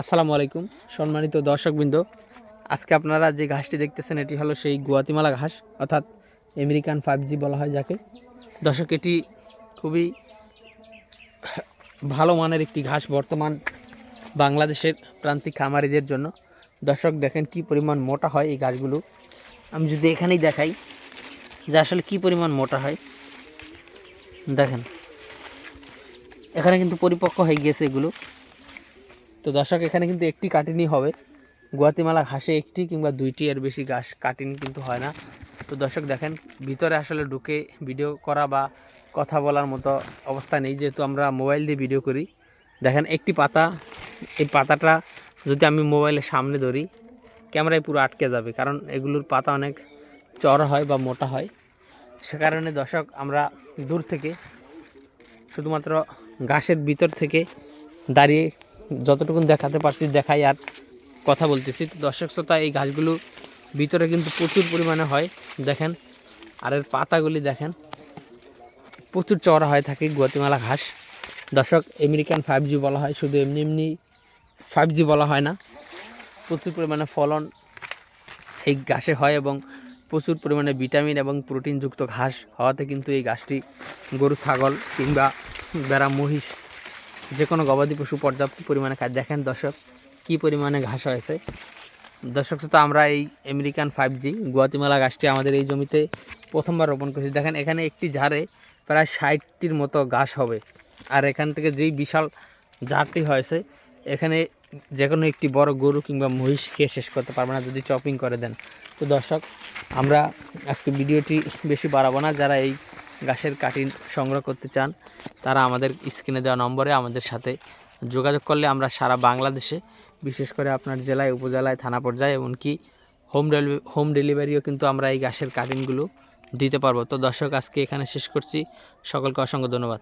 আসসালামু আলাইকুম, সম্মানিত দর্শকবৃন্দ। আজকে আপনারা যে ঘাসটি দেখতেছেন, এটি হলো সেই গুয়াতিমালা ঘাস, অর্থাৎ আমেরিকান ফাইভ জি বলা হয় যাকে। দর্শক, এটি খুবই ভালো মানের একটি ঘাস বর্তমান বাংলাদেশের প্রান্তিক খামারিদের জন্য। দর্শক, দেখেন কি পরিমাণ মোটা হয় এই ঘাসগুলো। আমি যদি এখানেই দেখাই যে আসলে কি পরিমাণ মোটা হয়। দেখেন, এখানে কিন্তু পরিপক্ক হয়ে গিয়েছে এগুলো। তো দর্শক, এখানে কিন্তু একটি কাটিনি হবে। গুয়াতিমালা ঘাসে একটি কিংবা দুইটি এর বেশি ঘাস কাটিন কিন্তু হয় না। তো দর্শক, দেখেন, ভিতরে আসলে ঢুকে ভিডিও করা বা কথা বলার মতো অবস্থা নেই, যেহেতু আমরা মোবাইল দিয়ে ভিডিও করি। দেখেন, একটি পাতা, এই পাতাটা যদি আমি মোবাইলের সামনে ধরি, ক্যামেরায় পুরো আটকে যাবে, কারণ এগুলোর পাতা অনেক চড়া হয় বা মোটা হয়। সে কারণে দর্শক, আমরা দূর থেকে, শুধুমাত্র ঘাসের ভিতর থেকে দাঁড়িয়ে যতটুকুন দেখাতে পারছি, দেখাই আর কথা বলতেছি। তো দর্শক শ্রোতা, এই গাছগুলো ভিতরে কিন্তু প্রচুর পরিমাণে হয়। দেখেন, আর এর পাতাগুলি দেখেন, প্রচুর চওড়া হয়ে থাকে গুয়াতিমালা ঘাস। দর্শক আমেরিকান ফাইভ জি বলা হয়, শুধু এমনি এমনি ফাইভ জি বলা হয় না। প্রচুর পরিমাণে ফলন এই ঘাসে হয় এবং প্রচুর পরিমাণে ভিটামিন এবং প্রোটিনযুক্ত ঘাস হওয়াতে কিন্তু এই গাছটি গরু, ছাগল কিংবা বেড়া, মহিষ যে কোনো গবাদি পশু পর্যাপ্ত পরিমাণে খায়। দেখেন দর্শক, কী পরিমাণে ঘাস হয়েছে। দর্শক, তো আমরা এই আমেরিকান ফাইভ জি গুয়াতিমালা গাছটি আমাদের এই জমিতে প্রথমবার রোপণ করেছি। দেখেন, এখানে একটি ঝাড়ে প্রায় ষাটটির মতো ঘাস হবে। আর এখান থেকে যেই বিশাল ঝাড়টি হয়েছে, এখানে যে কোনো একটি বড় গরু কিংবা মহিষ খেয়ে শেষ করতে পারবে না যদি চপিং করে দেন। তো দর্শক, আমরা আজকে ভিডিওটি বেশি বাড়াবো না। যারা এই গাছের কাটিং সংগ্রহ করতে চান, তারা আমাদের স্ক্রিনে দেওয়া নম্বরে আমাদের সাথে যোগাযোগ করলে আমরা সারা বাংলাদেশে, বিশেষ করে আপনার জেলায়, উপজেলায়, থানা পর্যায়ে, এমনকি হোম ডেলিভারি হোম ডেলিভারিও কিন্তু আমরা এই গাছের কাটিংগুলো দিতে পারব। তো দর্শক, আজকে এখানে শেষ করছি। সকলকে অসংখ্য ধন্যবাদ।